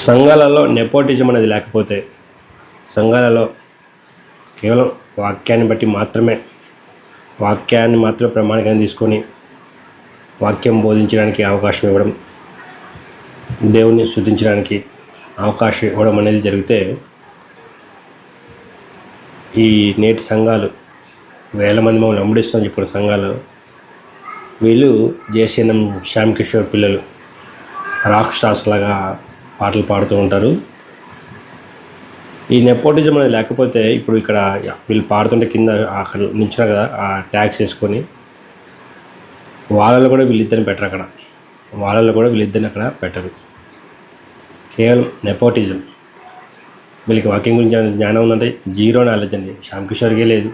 సంఘాలలో నెపోటిజం అనేది లేకపోతే సంఘాలలో కేవలం వాక్యాన్ని బట్టి మాత్రమే వాక్యాన్ని మాత్రమే ప్రమాణికంగా తీసుకొని వాక్యం బోధించడానికి అవకాశం ఇవ్వడం దేవుణ్ణి శుద్ధించడానికి అవకాశం ఇవ్వడం అనేది జరిగితే ఈ నేటి సంఘాలు వేల మంది మమ్మల్ని అమ్ముడిస్తామని చెప్పిన సంఘాలు వీళ్ళు జేసీఎన్ఎం శ్యామ్ కిషోర్ పిల్లలు రాక్ స్టార్స్ లాగా పాటలు పాడుతూ ఉంటారు. ఈ నెపోటిజం అనేది లేకపోతే ఇప్పుడు ఇక్కడ వీళ్ళు పాడుతుంటే కింద అక్కడ నిల్చున్నారు కదా ఆ ట్యాక్స్ వేసుకొని. వాళ్ళలో కూడా వీళ్ళిద్దరిని పెట్టరు అక్కడ. వాళ్ళలో కూడా వీళ్ళిద్దరిని అక్కడ పెట్టరు. కేవలం నెపోటిజం వీళ్ళకి వాకింగ్ గురించి జ్ఞానం ఉందంటే జీరో నాలెడ్జ్ అండి. శ్యామ్ కిషోర్కే లేదు.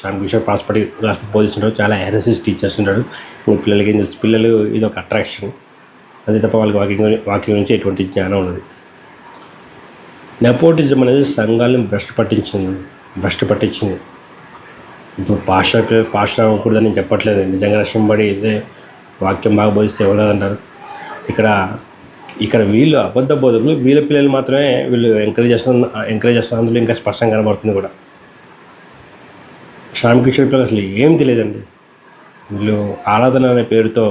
శ్యామ్ కిషోర్ పాస్పటి క్లాస్ బోధిస్తుంటాడు చాలా ఎన్ఎస్ఎస్ టీచర్స్ ఉంటాడు. ఇప్పుడు పిల్లలకి ఏం పిల్లలు ఇది ఒక అట్రాక్షన్ అదే తప్ప వాళ్ళకి వాకింగ్ వాకింగ్ గురించి ఎటువంటి జ్ఞానం ఉండదు నెపోటిజం అనేది సంఘాలను భ్రష్టు పట్టించింది. భ్రష్టు పట్టించింది. ఇప్పుడు పాస్టర్ పిల్లలు పాస్టర్ అవ్వకూడదని నేను చెప్పట్లేదు. నిజంగా రక్షింపబడి ఇదే వాక్యం బాగా బోధిస్తే ఇవ్వలేదంటారు అంటారు ఇక్కడ ఇక్కడ వీళ్ళు అబద్ధ బోధకులు వీళ్ళ పిల్లలు మాత్రమే వీళ్ళు ఎంకరేజ్ చేస్తున్న ఎంకరేజ్ చేస్తున్న అందులో ఇంకా స్పష్టంగా కనబడుతుంది కూడా. శ్యామ్ పిల్లలు అసలు ఏం తెలియదండి? వీళ్ళు ఆరాధన అనే పేరుతో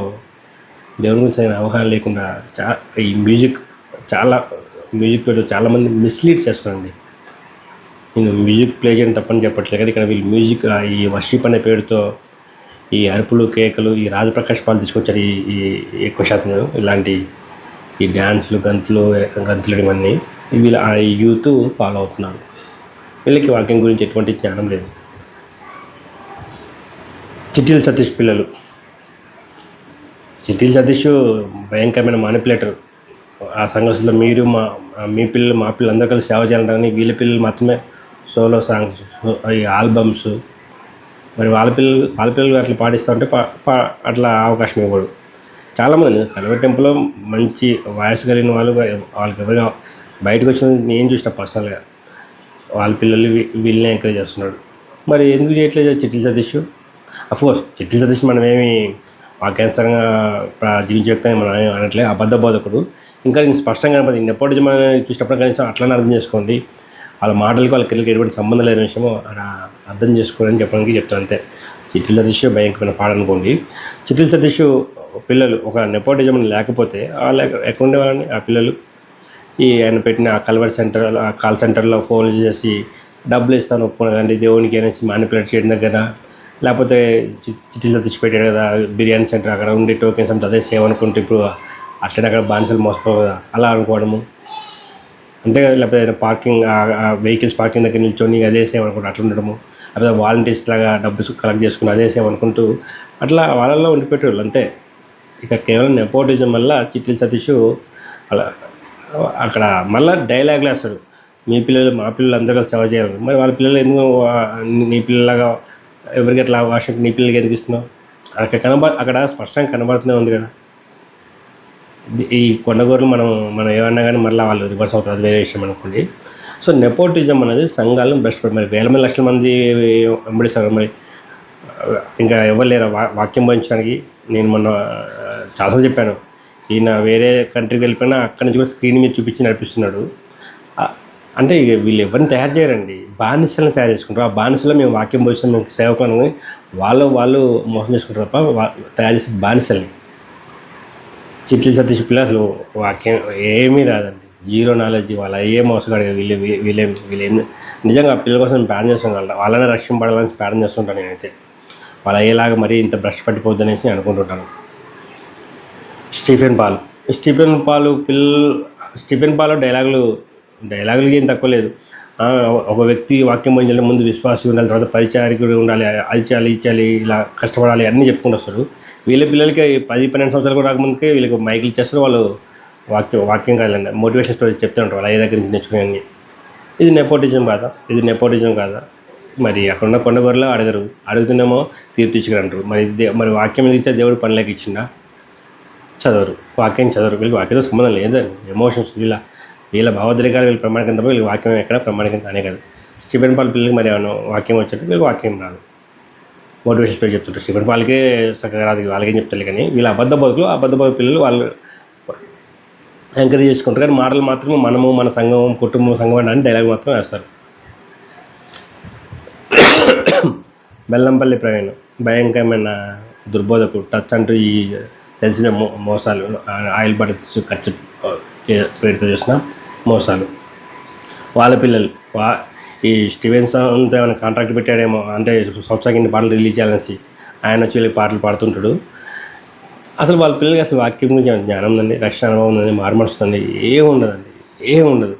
దేవుని గురించి సరైన అవగాహన లేకుండా చా ఈ మ్యూజిక్ చాలా మ్యూజిక్ పేరుతో చాలామంది మిస్లీడ్ చేస్తుందండి నేను మ్యూజిక్ ప్లే చేయడం తప్పని చెప్పట్లేదు. కానీ ఇక్కడ వీళ్ళు మ్యూజిక్ ఈ వర్షిప్ అనే పేరుతో ఈ అరుపులు కేకలు ఈ రాజప్రకాష్ పాలు తీసుకొచ్చారు ఈ ఈ ఎక్కువ శాతం ఇలాంటి ఈ డ్యాన్స్లు గంతులు గంతులు ఇవన్నీ వీళ్ళు ఆ యూత్ ఫాలో అవుతున్నారు. వీళ్ళకి వాక్యం గురించి ఎటువంటి జ్ఞానం లేదు. చిట్టిల సతీష్ పిల్లలు. చిట్టిల సతీష్ భయంకరమైన మానిపులేటర్ ఆ సంఘర్షణలో మీరు మా మీ పిల్లలు మా పిల్లలు అందరూ కలిసి సేవ చేయాలంటారని వీళ్ళ పిల్లలు మాత్రమే సోలో సాంగ్స్ ఈ ఆల్బమ్స్. మరి వాళ్ళ పిల్లలు వాళ్ళ పిల్లలు అట్లా పాడిస్తూ ఉంటే పా అట్లా అవకాశం ఇవ్వడు. చాలామంది కలవ టెంపుల్లో మంచి వాయిస్ కలిగిన వాళ్ళు వాళ్ళకి ఎవరిగా బయటకు వచ్చిన నేను చూసిన పర్సనల్గా వాళ్ళ పిల్లలు వీళ్ళని వీళ్ళనే ఎంకరేజ్ చేస్తున్నాడు. మరి ఎందుకు చేయట్లేదు చిట్టిల సతీష్? అఫ్కోర్స్ చిట్టిల సతీష్ మనం ఏమి వాక్యానుసారంగా ప్ర- జీవించే వ్యక్తి మనం అన్నట్లే అనట్లే అబద్ధ బోధకుడు. ఇంకా నేను స్పష్టంగా కనపడి నెపోటిజం అనేది చూసినప్పుడు కనీసం అట్లనే అర్థం చేసుకోండి. వాళ్ళ మాటలకు వాళ్ళ పిల్లలకి ఎటువంటి సంబంధం లేని విషయం అలా అర్థం చేసుకోవాలని చెప్పడానికి చెప్తాను అంతే. చిట్టిల సతీష్ భయంకరమైన పాడనుకోండి చిట్టిల సతీష్ పిల్లలు ఒక నెపోటిజం లేకపోతే వాళ్ళు ఎక్కడ ఉండేవాళ్ళని? ఆ పిల్లలు. ఈ ఆయన పెట్టిన ఆ కల్వర్ సెంటర్ ఆ కాల్ సెంటర్లో ఫోన్లు చేసి డబ్బులు ఇస్తాను ఒప్పుకోనండి దేవునికి అనేసి మానిపులేట్ చేయడం దగ్గర లేకపోతే చి- తెచ్చిపెట్టాడు పెట్టాడు కదా బిర్యానీ సెంటర్ అక్కడ ఉండి టోకెన్స్ అంతా అదే సేవ్ అనుకుంటే ఇప్పుడు అట్లనే అక్కడ బానిసలు మోసుకోవు కదా అలా అనుకోవడము. అంతే కదా లేకపోతే పార్కింగ్ వెహికల్స్ పార్కింగ్ దగ్గర నిల్చొని అదే సేవ్ అనుకుంటూ అట్లా ఉండడము. లేకపోతే వాలంటీర్స్ లాగా డబ్బు కలెక్ట్ చేసుకుని అదే సేవ్ అనుకుంటూ అట్లా వాళ్ళల్లో ఉండిపెట్టేవాళ్ళు అంతే. ఇక కేవలం నెపోటిజం వల్ల చిట్టిల సతీష్ అలా అక్కడ మళ్ళీ డైలాగ్లు వేస్తాడు మీ పిల్లలు మా పిల్లలు అందరూ సేవ చేయాలి. మరి వాళ్ళ పిల్లలు ఎందుకు నీ పిల్లలాగా ఎవరికి అట్లా వాషింగ్ నీ పిల్లలకి ఎదిగిస్తున్నావు అక్కడ కనబ అక్కడ స్పష్టంగా కనబడుతూనే ఉంది కదా. ఈ కొండగోరులు మనం మనం ఏమన్నా కానీ మళ్ళీ వాళ్ళు రివర్స్ అవుతుంది అది వేరే విషయం అనుకోండి. సో నెపోటిజం అనేది సంఘాలను బెస్ట్ మరి వేల మంది లక్షల మంది వెంబడిస్తారు మరి ఇంకా ఎవరు లేరు. వా- వాక్యం భరించడానికి నేను మొన్న చాలా చాలాసార్లు చెప్పాను. ఈయన వేరే కంట్రీకి వెళ్ళిపోయినా అక్కడి నుంచి కూడా స్క్రీన్ మీద చూపించి నడిపిస్తున్నాడు. అంటే ఇక వీళ్ళు ఎవరిని తయారు చేయరండి. బానిసలను తయారు చేసుకుంటారు. ఆ బానిసలో మేము వాక్యం భవిష్యత్తు మేము సేవకులను వాళ్ళు వాళ్ళు మోసం చేసుకుంటారు తప్ప తయారు చేసే బానిసల్ని. చిట్లు సతీష్ పిల్ల అసలు వాక్యం ఏమీ రాదండి. జీరో నాలెడ్జ్ వాళ్ళ ఏ మోసగాడు వీళ్ళు వీళ్ళేం వీళ్ళేం నిజంగా పిల్లల కోసం ప్యాన్ ప్రార్థన చేస్తాను. వాళ్ళని రక్షింపడాలని ప్రార్థన చేస్తుంటాను నేనైతే. వాళ్ళ అయ్యేలాగా మరీ ఇంత బ్రష్ పట్టిపోద్ది అనేసి అనుకుంటుంటాను. Stephen Paul. స్టీఫెన్ పాలు పిల్ స్టీఫెన్ పాలు డైలాగులు డైలాగులకి ఏం తక్కువ లేదు. ఒక వ్యక్తి వాక్యం పోయించాలి ముందు విశ్వాసి ఉండాలి తర్వాత పరిచారికుడు ఉండాలి అది చేయాలి ఇచ్చాలి ఇలా కష్టపడాలి అన్నీ చెప్పుకుంటూ వస్తారు. వీళ్ళ పిల్లలకి పది పన్నెండు సంవత్సరాలు కూడా రాకముందుకే వీళ్ళకి మైకులు ఇచ్చేస్తారు వాళ్ళు వాక్యం వాక్యం కాదండి మోటివేషన్ స్టోరీస్ చెప్తూ ఉంటారు వాళ్ళ అయ్య దగ్గర నుంచి నేర్చుకునే ఇది నెపోటిజం కాదా? ఇది నెపోటిజం కాదా? మరి అక్కడ ఉన్న కొండగొర్రెలు అడగరు. అడుగుతున్నామో తీర్చిచ్చుకురంటారు మరి మరి వాక్యం ఇచ్చే దేవుడు పనిలోకి ఇచ్చిందా చదవరు. వాక్యం చదవరు. వీళ్ళకి వాక్యంతో సంబంధం లేదండి ఎమోషన్స్ ఇలా వీళ్ళ భావోద్రేకాలు వీళ్ళ ప్రమాణికం తప్ప వీళ్ళకి వాక్యం ఎక్కడ ప్రమాణికం కానే కాదు. స్టీఫెన్ పాల్ పిల్లలకి మరి ఏమన్నా వాక్యం వచ్చినట్టు వీళ్ళకి వాక్యం రాదు. మోటివేషన్ స్టోరీ చెప్తుంటారు. స్టీఫెన్ పాల్కే చక్కగా రాదు వాళ్ళకేం చెప్తారు కానీ వీళ్ళ అబద్ధ బతుకులు అబద్ధ బతుకు పిల్లలు వాళ్ళు ఎంకరేజ్ చేసుకుంటారు కానీ మాటలు మాత్రం మనము మన సంఘం కుటుంబం సంఘం అని డైలాగ్ మాత్రం వేస్తారు. బెల్లంపల్లి ప్రవీణ్ భయంకరమైన దుర్బోధకు టచ్ అంటూ ఈ తెలిసిన మో మోసాలు ఆయిల్ బటర్స్ ఖర్చు పేరుతో చేసిన మోసాలు. వాళ్ళ పిల్లలు వా ఈ స్టీవెన్స్ అంతా ఏమైనా కాంట్రాక్ట్ పెట్టాడేమో అంటే సంవత్సరానికి కింద పాటలు రిలీజ్ చేయాలనేసి ఆయన వచ్చి వీళ్ళకి పాటలు పాడుతుంటాడు. అసలు వాళ్ళ పిల్లలకి అసలు వాక్యం గురించి జ్ఞానం ఉందండి? రక్షణ అనుభవం ఉందండి? మారుమడుస్తుంది ఏం ఉండదండి? ఏం ఉండదు.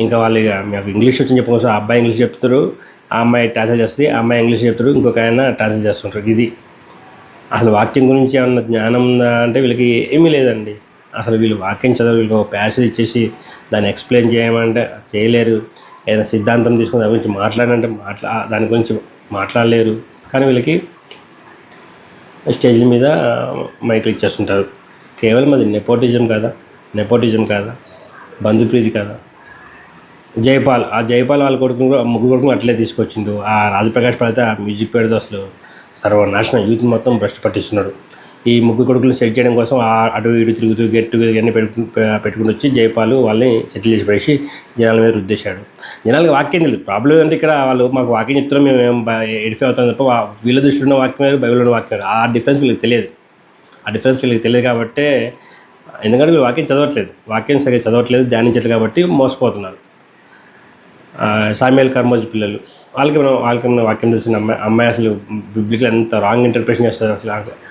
ఇంకా వాళ్ళు ఇక మీకు ఇంగ్లీష్ వచ్చి చెప్పుకోవచ్చు ఆ అబ్బాయి ఇంగ్లీష్ చెప్తారు ఆ అమ్మాయి ట్రాన్స్లేట్ చేస్తుంది ఆ అమ్మాయి ఇంగ్లీష్ చెప్తారు ఇంకొక ఆయన ట్రాన్స్లేట్ చేస్తుంటారు. ఇది. అసలు వాక్యం గురించి ఏమన్నా జ్ఞానం ఉందా అంటే వీళ్ళకి ఏమీ లేదండి. అసలు వీళ్ళు వాక్యం చదవ వీళ్ళకి ఒక ప్యాసేజ్ ఇచ్చేసి దాన్ని ఎక్స్ప్లెయిన్ చేయమంటే చేయలేరు. ఏదైనా సిద్ధాంతం తీసుకుని దాని గురించి మాట్లాడంటే మాట్లా దాని గురించి మాట్లాడలేరు. కానీ వీళ్ళకి స్టేజ్ల మీద మైకులు ఇచ్చేస్తుంటారు. కేవలం అది నెపోటిజం కాదా? నెపోటిజం కాదా? బంధుప్రీతి కాదా? జైపాల్ ఆ జైపాల్ వాళ్ళ కొడుకు కూడా- ముగ్గురు కొడుకుని అట్లే తీసుకొచ్చిండు. ఆ రాజప్రకాష్ పడితే ఆ మ్యూజిక్ పేరుతో అసలు సర్వనాశనం. యూత్ మొత్తం భ్రష్టు పట్టిస్తున్నాడు. ఈ ముగ్గురు కొడుకులు సెట్ చేయడం కోసం ఆ అటు ఇటు తిరుగుతూ గెట్ టుగెదర్ అన్నీ పెట్టు పెట్టుకుని వచ్చి జయపాలు వాళ్ళని సెటిల్ చేసి పడేసి జనాల మీద రుద్దేశాడు. జనాలకు వాక్యం తెలియదు ప్రాబ్లం ఏంటంటే ఇక్కడ వాళ్ళు మాకు వాక్యం చెప్తారు మేము ఏం ఎడిఫై అవుతాం తప్ప వీళ్ళ దృష్టిలో ఉన్న వాక్యం వేరు బైబిల్లో ఉన్న వాక్యం ఆ డిఫరెన్స్ వీళ్ళకి తెలియదు. ఆ డిఫరెన్స్ వీళ్ళకి తెలియదు కాబట్టి ఎందుకంటే వీళ్ళు వాక్యం చదవట్లేదు. వాక్యం సరిగ్గా చదవట్లేదు ధ్యానించట్లేదు కాబట్టి మోసపోతున్నారు. ఆ, సామ్యాల్ కర్మోజ్ పిల్లలు. వాళ్ళకి మనం వాళ్ళకి మనం వాక్యం తెలిసిన అమ్మాయి అమ్మాయి అసలు బిబ్లికల్ ఎంత రాంగ్ ఇంటర్ప్రిటేషన్ చేస్తారు అసలు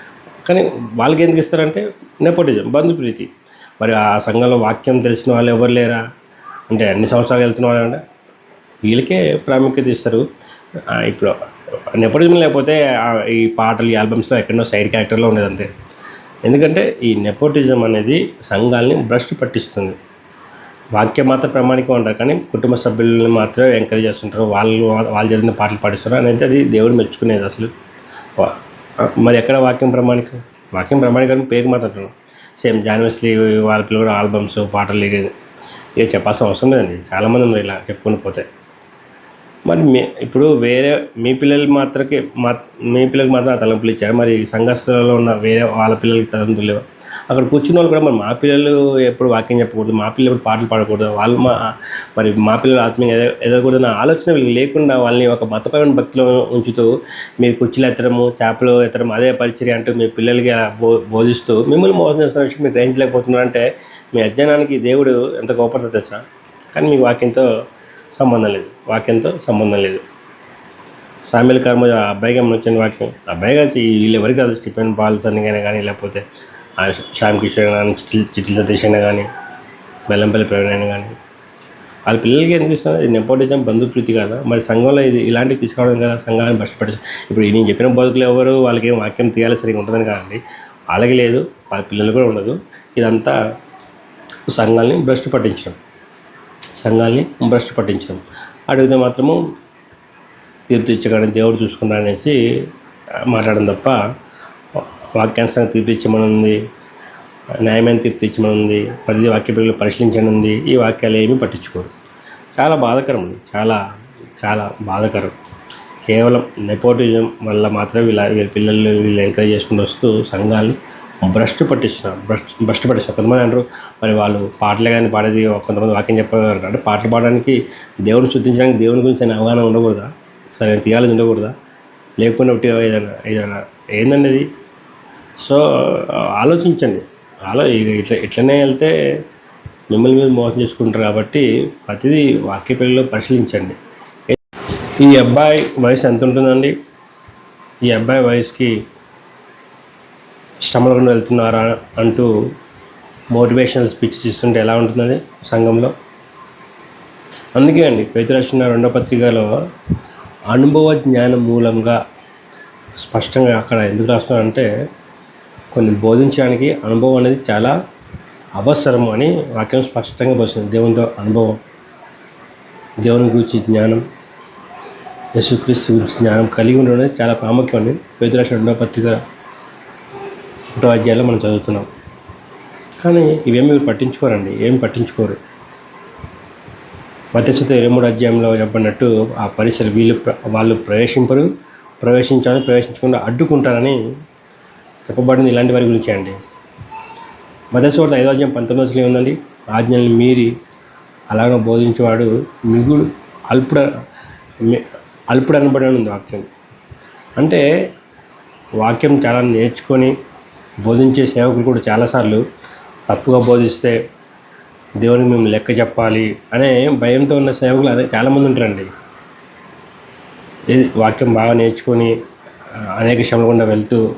కానీ వాళ్ళకి ఎందుకు ఇస్తారంటే నెపోటిజం బంధుప్రీతి మరి ఆ సంఘంలో వాక్యం తెలిసిన వాళ్ళు ఎవరు లేరా? అంటే అన్ని సంవత్సరాలు వెళ్తున్న వాళ్ళు అంటే వీళ్ళకే ప్రాముఖ్యత ఇస్తారు. ఇప్పుడు నెపోటిజం లేకపోతే ఈ పాటలు ఈ ఆల్బమ్స్లో ఎక్కడో సైడ్ క్యారెక్టర్లో ఉండేది అంతే. ఎందుకంటే ఈ నెపోటిజం అనేది సంఘాలని భ్రష్టు పట్టిస్తుంది. వాక్యం మాత్రం ప్రామాణికం ఉంటారు కానీ కుటుంబ సభ్యులను మాత్రమే ఎంకరేజ్ చేస్తుంటారు. వాళ్ళు వాళ్ళు చదివిన పాటలు పాటిస్తారు అనేది అది దేవుడు మెచ్చుకునేది అసలు. మరి ఎక్కడ వాక్యం ప్రామాణికం? వాక్యం ప్రామాణికం పేరు మాత్రం సేమ్ జాన్వస్లీ వాళ్ళ పిల్లలు కూడా ఆల్బమ్స్ పాటలు ఇక ఇక చెప్పాల్సిన అవసరం లేదండి. చాలామంది ఉన్నారు ఇలా చెప్పుకుని పోతే. మరి మీ ఇప్పుడు వేరే మీ పిల్లలు మాత్రకే మా మీ పిల్లలకి మాత్రం ఆ తలంపులు ఇచ్చారు? మరి సంఘస్థలో ఉన్న వేరే వాళ్ళ పిల్లలకి తలంపులు లేవు? అక్కడ కూర్చున్న వాళ్ళు కూడా మరి మా పిల్లలు ఎప్పుడు వాక్యం చెప్పకూడదు మా పిల్లలు ఎప్పుడు పాటలు పాడకూడదు వాళ్ళు మా మరి మా పిల్లలు ఆత్మీయంగా ఎదగకూడదు అన్న ఆలోచన వీళ్ళకి లేకుండా వాళ్ళని ఒక మతపరమైన భక్తిలో ఉంచుతూ మీరు కుర్చీలు ఎత్తడము చేపలు ఎత్తడం అదే పరిచర్య అంటూ మీ పిల్లలకి బో బోధిస్తూ మిమ్మల్ని మోసం చేస్తున్న విషయం మీరు గ్రహించలేకపోతున్నారంటే మీ అజ్ఞానానికి దేవుడు ఎంత గోపడతా తెలుసా? కానీ మీకు వాక్యంతో సంబంధం లేదు వాక్యంతో సంబంధం లేదు. సామ్యుల కర్మ ఆ అబ్బాయిగా వచ్చిన వాక్యం అబ్బాయిగా వీళ్ళు ఎవరికి కాదు స్టిఫెన్ బాల్స్ కానీ కానీ లేకపోతే శ్యామ్ కిషోర్ కానీ చిట్ల చిట్ల సతీష్ అయినా కానీ బెల్లంపల్లి ప్రవీణ్ అయినా కానీ వాళ్ళ పిల్లలకి ఎందుకు ఇస్తున్నారు ఇది నెపోటిజం బంధుప్రీతి కదా. మరి సంఘంలో ఇది ఇలాంటివి తీసుకోవడం కదా సంఘాన్ని భ్రష్టపడి ఇప్పుడు ఈ నేను చెప్పిన బతుకులు ఎవరు వాళ్ళకి ఏం వాక్యం తీయాలి సరిగా ఉంటుందని కాదండి. వాళ్ళకి లేదు వాళ్ళ పిల్లలు కూడా ఉండదు. ఇదంతా సంఘాలని భ్రష్టు పట్టించడం సంఘాలని భ్రష్టు పట్టించడం అడిగితే మాత్రము తీర్పు ఇచ్చగానే దేవుడు చూసుకున్నాడు అనేసి మాట్లాడడం తప్ప వాక్యాంశాన్ని తీర్పిచ్చమనుంది న్యాయమైన తీర్పిచ్చమనుంది ప్రతి వాక్య పిల్లలు పరిశీలించనుంది. ఈ వాక్యాలు ఏమీ పట్టించుకోరు. చాలా బాధాకరం ఉంది చాలా చాలా బాధాకరం. కేవలం నెపోటిజం వల్ల మాత్రమే వీళ్ళ వీళ్ళ పిల్లలు వీళ్ళు ఎంకరేజ్ చేసుకుంటూ వస్తూ సంఘాలు భ్రష్టు పట్టిస్తున్నారు. భ్రష్ భ్రష్టు పట్టిస్తున్నారు. కొంతమంది అంటారు మరి వాళ్ళు పాటలే కానీ పాడేది కొంతమంది వాక్యం చెప్పగలరు అంటే పాటలు పాడడానికి దేవుని శుద్ధించడానికి దేవుని గురించి అయిన అవగాహన ఉండకూడదా? సరే తీయాలని ఉండకూడదా? లేకుండా ఒకటి ఏదైనా ఏదైనా ఏందండి అది సో ఆలోచించండి. ఆలో ఇక ఇట్లా ఇట్లనే వెళ్తే మిమ్మల్ని మీరు మోసం చేసుకుంటారు కాబట్టి ప్రతిదీ వాక్య పిల్లలు పరిశీలించండి. ఈ అబ్బాయి వయసు ఎంత ఉంటుందండి? ఈ అబ్బాయి వయసుకి శ్రమలను వెళ్తున్నారా అంటూ మోటివేషనల్ స్పీచ్ ఇస్తుంటే ఎలా ఉంటుందండి సంఘంలో? అందుకే అండి పేతురాసిన రెండో పత్రికలో అనుభవ జ్ఞానం మూలంగా స్పష్టంగా అక్కడ ఎందుకు రాస్తున్నారంటే కొన్ని బోధించడానికి అనుభవం అనేది చాలా అవసరం అని వాక్యం స్పష్టంగా పోతుంది దేవునితో అనుభవం దేవుని గురించి జ్ఞానం యేసుక్రీస్తు గురించి జ్ఞానం కలిగి ఉండడం అనేది చాలా ప్రాముఖ్యం అండి. పేదరాశి రెండో పత్రిక ఒకటో అధ్యాయంలో మనం చదువుతున్నాం. కానీ ఇవేమి మీరు పట్టించుకోరండి. ఏం పట్టించుకోరు? మత్స్యత ఇరవై మూడు అధ్యాయంలో చెప్పినట్టు ఆ పరిసర వీళ్ళు వాళ్ళు ప్రవేశింపరు. ప్రవేశించాలని ప్రవేశించకుండా అడ్డుకుంటారని చెప్పబడింది ఇలాంటి వారి గురించి అండి. మదస్వార్త ఐదోజ్యం పంతొమ్మిది వచ్చిన ఉందండి ఆజ్ఞల్ని మీరి అలాగ బోధించేవాడు మిగుడు అల్పుడ మి- అల్పుడు అనబడి ఉంది వాక్యం. అంటే వాక్యం చాలా నేర్చుకొని బోధించే సేవకులు కూడా చాలాసార్లు తప్పుగా బోధిస్తే దేవునికి మేము లెక్క చెప్పాలి అనే భయంతో ఉన్న సేవకులు అదే చాలామంది ఉంటారండి. ఇది వాక్యం బాగా నేర్చుకొని అనేక శ్రమలు గుండా వెళ్తూ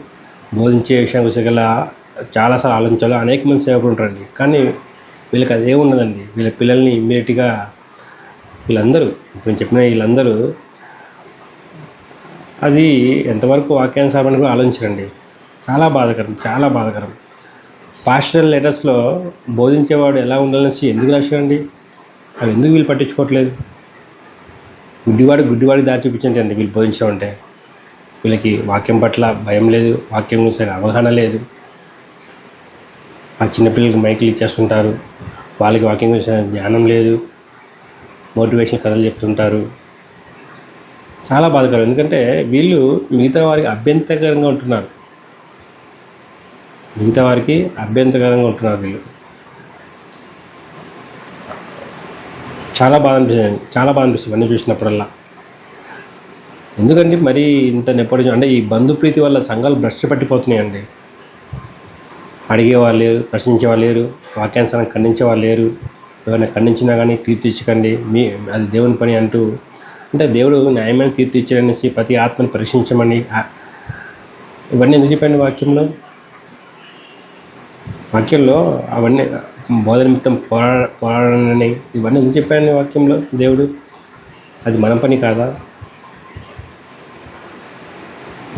బోధించే విషయం గల చాలాసార్లు ఆలోచించాలి. అనేక మంది సేవకులు ఉంటారండి. కానీ వీళ్ళకి అదే ఉండదండి వీళ్ళ పిల్లల్ని ఇమ్మీడియట్గా వీళ్ళందరూ ఇప్పుడు నేను చెప్పిన వీళ్ళందరూ అది ఎంతవరకు వాక్యానుసారమని కూడా ఆలోచించరండి. చాలా బాధాకరం చాలా బాధాకరం. పాస్టరల్ లెటర్స్లో బోధించేవాడు ఎలా ఉండాలనేసి ఎందుకు రాశారండి? అవి ఎందుకు వీళ్ళు పట్టించుకోవట్లేదు? గుడ్డివాడు గుడ్డివాడికి దారి చూపించండి అండి వీళ్ళు బోధించడం అంటే. వీళ్ళకి వాక్యం పట్ల భయం లేదు వాక్యం గురించి సరైన అవగాహన లేదు. ఆ చిన్నపిల్లలకి మైకులు ఇచ్చేస్తుంటారు. వాళ్ళకి వాక్యం గురించి జ్ఞానం లేదు. మోటివేషన్ కథలు చెప్తుంటారు. చాలా బాధకరం. ఎందుకంటే వీళ్ళు మిగతా వారికి అభ్యంతరకరంగా ఉంటున్నారు. మిగతా వారికి అభ్యంతరకరంగా ఉంటున్నారు వీళ్ళు. చాలా బాధ అనిపిస్తుంది. చాలా బాధ అనిపిస్తుంది. అన్నీ చూసినప్పుడల్లా. ఎందుకంటే మరి ఇంత నెప్పటి అంటే ఈ బంధుప్రీతి వల్ల సంఘాలు భ్రష్ పట్టిపోతున్నాయండి. అడిగేవాళ్ళు లేరు ప్రశ్నించేవాళ్ళు లేరు వాక్యానుసారం ఖండించేవాళ్ళు లేరు. ఎవరైనా ఖండించినా కానీ తీర్చిచ్చకండి మీ అది దేవుని పని అంటూ. అంటే దేవుడు న్యాయమైన తీర్చిచ్చడనేసి ప్రతి ఆత్మని పరీక్షించమని ఇవన్నీ ఎందుకు చెప్పండి వాక్యంలో? వాక్యంలో అవన్నీ బోధ నిమిత్తం పోరా పోరాడనని ఇవన్నీ ఎందుకు చెప్పాడు వాక్యంలో దేవుడు? అది మన పని కాదా?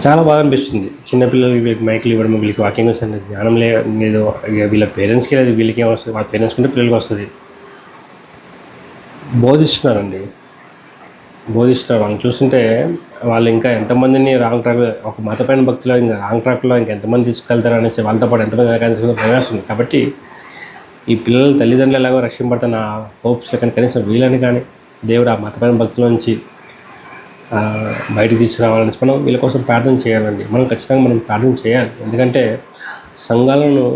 చాలా బాగా అనిపిస్తుంది. చిన్నపిల్లలకి వీళ్ళకి మైకులు ఇవ్వడం వీళ్ళకి వాకింగ్ వస్తుంది జ్ఞానం లేదు వీళ్ళ పేరెంట్స్కి లేదు వీళ్ళకి ఏమొస్తుంది వాళ్ళ పేరెంట్స్ కంటే పిల్లలకి వస్తుంది. బోధిస్తున్నారండి. బోధిస్తున్నారు. వాళ్ళని చూస్తుంటే వాళ్ళు ఇంకా ఎంతమందిని రాంగ్ ట్రాక్ ఒక మతపైన భక్తిలో ఇంకా రాంగ్ ట్రాక్లో ఇంకా ఎంతమంది తీసుకెళ్తారు అనేసి వాళ్ళతో పాటు ఎంతమంది వెనకాల భయమేస్తుంది కాబట్టి ఈ పిల్లల తల్లిదండ్రులు ఎలాగో రక్షింపడుతున్న హోప్స్లో కానీ కనీసం వీళ్ళని కానీ దేవుడు ఆ మతపైన భక్తుల నుంచి బయట బయటకు తీసుకురావాలని మనం వీళ్ళ కోసం ప్రార్థన చేయాలండి. మనం ఖచ్చితంగా మనం ప్రార్థన చేయాలి. ఎందుకంటే సంఘాలను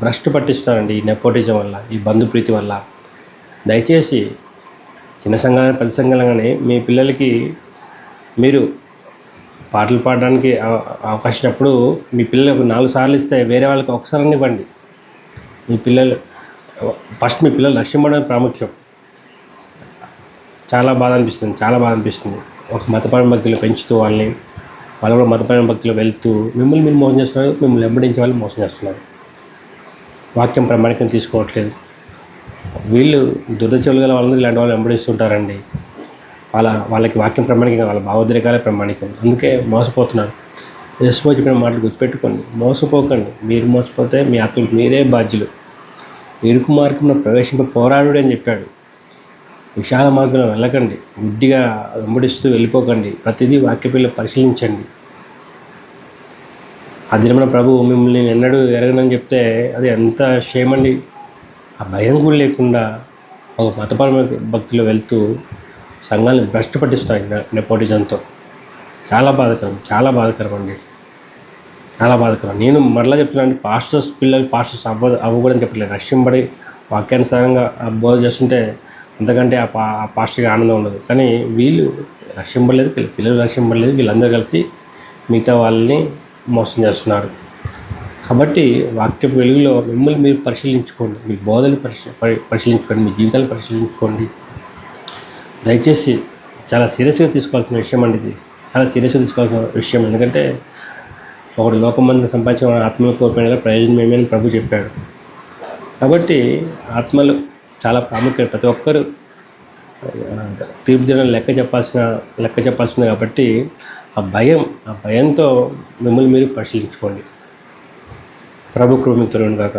భ్రష్టు పట్టిస్తున్నారండి ఈ నెపోటిజం వల్ల ఈ బంధుప్రీతి వల్ల. దయచేసి చిన్న సంఘాలని పెద్ద సంఘాలని మీ పిల్లలకి మీరు పాటలు పాడడానికి అవకాశం అప్పుడు మీ పిల్లలకు నాలుగు సార్లు ఇస్తే వేరే వాళ్ళకి ఒకసారి ఇవ్వండి. మీ పిల్లలు ఫస్ట్ మీ పిల్లలు రక్షింపడమే ప్రాముఖ్యం. చాలా బాధ అనిపిస్తుంది చాలా బాధ అనిపిస్తుంది. ఒక మతపరమైన భక్తులు పెంచుతూ వాళ్ళని వాళ్ళు కూడా మతపరమైన భక్తులు వెళ్తూ మిమ్మల్ని మీరు మోసం చేస్తున్నారు మిమ్మల్ని వెంబడించే వాళ్ళు మోసం చేస్తున్నారు. వాక్యం ప్రామాణికం తీసుకోవట్లేదు. వీళ్ళు దురదచెవులు గల వాళ్ళని ఇలాంటి వాళ్ళు వెంబడిస్తుంటారండి. వాళ్ళ వాళ్ళకి వాక్యం ప్రామాణికం వాళ్ళ భావోద్రేకాలే ప్రామాణికం. అందుకే మోసపోతున్నారు. యశ్వ చెప్పిన మాటలు గుర్తుపెట్టుకోండి. మోసపోకండి. మీరు మోసపోతే మీ ఆత్మలు మీరే బాధ్యులు. ఇరుకు మార్గంలో ప్రవేశింప పోరాడు అని చెప్పాడు. విశాల మార్గంలో వెళ్ళకండి. గుడ్డిగా వెంబడిస్తూ వెళ్ళిపోకండి. ప్రతిదీ వాక్యపిల్ల పరిశీలించండి. ఆ దినమున ప్రభు మిమ్మల్ని నేను ఎన్నడూ ఎరగనని చెప్తే అది ఎంత క్షేమండి. ఆ భయం కూడా లేకుండా ఒక మతపరమైన భక్తిలో వెళ్తూ సంఘాలను భ్రష్టు పట్టిస్తాయి నెపోటిజంతో. చాలా బాధకరం చాలా బాధకరం అండి. చాలా బాధకరం. నేను మరలా చెప్తున్నాను పాస్టర్స్ పిల్లలు పాస్టర్స్ అవ్వ అవ్వకూడదని చెప్పలేదు రష్యంబడి వాక్యానుసారంగా బోధ చేస్తుంటే అంతకంటే ఆ పా ఆ పాస్టర్కి ఆనందం ఉండదు. కానీ వీళ్ళు రక్షింపలేదు పడలేదు పిల్లలు రక్షింపలేదు వీళ్ళందరూ కలిసి మిగతా వాళ్ళని మోసం చేస్తున్నారు. కాబట్టి వాక్య వెలుగులో మిమ్మల్ని మీరు పరిశీలించుకోండి. మీ బోధలు పరిశీ పరి- పరిశీలించుకోండి మీ జీవితాలు పరిశీలించుకోండి. దయచేసి చాలా సీరియస్గా తీసుకోవాల్సిన విషయం అండి ఇది. చాలా సీరియస్గా తీసుకోవాల్సిన విషయం. ఎందుకంటే ఒకడు లోకమంది సంపాదించిన ఆత్మలు కోల్పోయిన ప్రయోజనం ఏమని ప్రభు చెప్పాడు. కాబట్టి ఆత్మలు చాలా ప్రాముఖ్యత ప్రతి ఒక్కరు ఆ, తీర్పు లెక్క చెప్పాల్సిన లెక్క చెప్పాల్సింది కాబట్టి ఆ భయం ఆ భయంతో మిమ్మల్ని మీరు పరిశీలించుకోండి. ప్రభు కృమితులను కాక